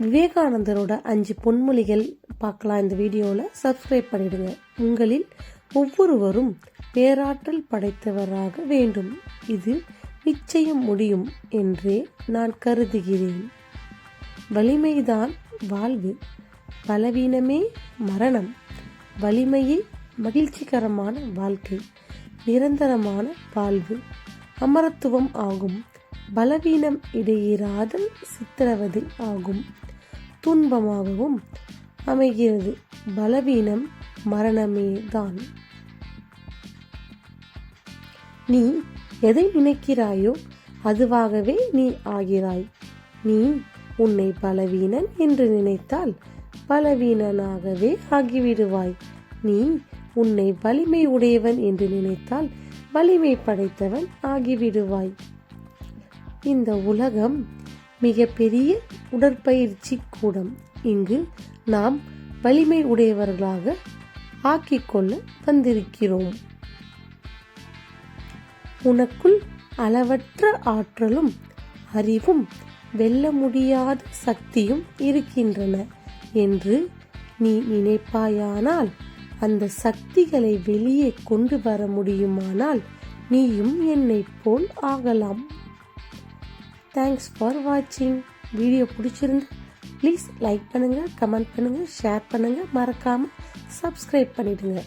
விவேகானந்தரோட அஞ்சு பொன்மொழிகள் பார்க்கலாம் இந்த வீடியோவில் சப்ஸ்கிரைப் பண்ணிடுங்க. உங்களில் ஒவ்வொருவரும் பேராற்றல் படைத்தவராக வேண்டும். இது நிச்சயம் முடியும் என்றே நான் கருதுகிறேன். வலிமைதான் வாழ்வு பலவீனமே மரணம். வலிமையே மகிழ்ச்சிகரமான வாழ்க்கை நிரந்தரமான வாழ்வு. அமரத்துவம் ஆகும். பலவீனம் இடையேறாத சித்திரவதை ஆகும். துன்பமாகவும் அமைகிறது. பலவீனம் மரணமே தான். நீ எதை நினைக்கிறாயோ அதுவாகவே நீ ஆகிறாய். நீ உன்னை பலவீனன் என்று நினைத்தால் பலவீனனாகவே ஆகிவிடுவாய். நீ உன்னை வலிமை உடையவன் என்று நினைத்தால் வலிமை படைத்தவன் ஆகிவிடுவாய். இந்த உலகம் மிகப்பெரிய உடற்பயிற்சி கூடம். இங்கு நாம் வலிமை உடையவர்களாக ஆக்கிக்கொள்ள வந்திருக்கிறோம். உனக்குள் அளவற்ற ஆற்றலும் அறிவும் வெல்ல முடியாத சக்தியும் இருக்கின்றன என்று நீ நினைப்பாயானால் அந்த சக்திகளை வெளியே கொண்டு வர முடியுமானால் நீயும் என்னைப் போல் ஆகலாம். தேங்க்ஸ் ஃபார் வாட்சிங் வீடியோ பிடிச்சிருந்து ப்ளீஸ் லைக் பண்ணுங்கள் கமெண்ட் பண்ணுங்கள் ஷேர் பண்ணுங்கள் மறக்காமல் சப்ஸ்கிரைப் பண்ணிவிடுங்க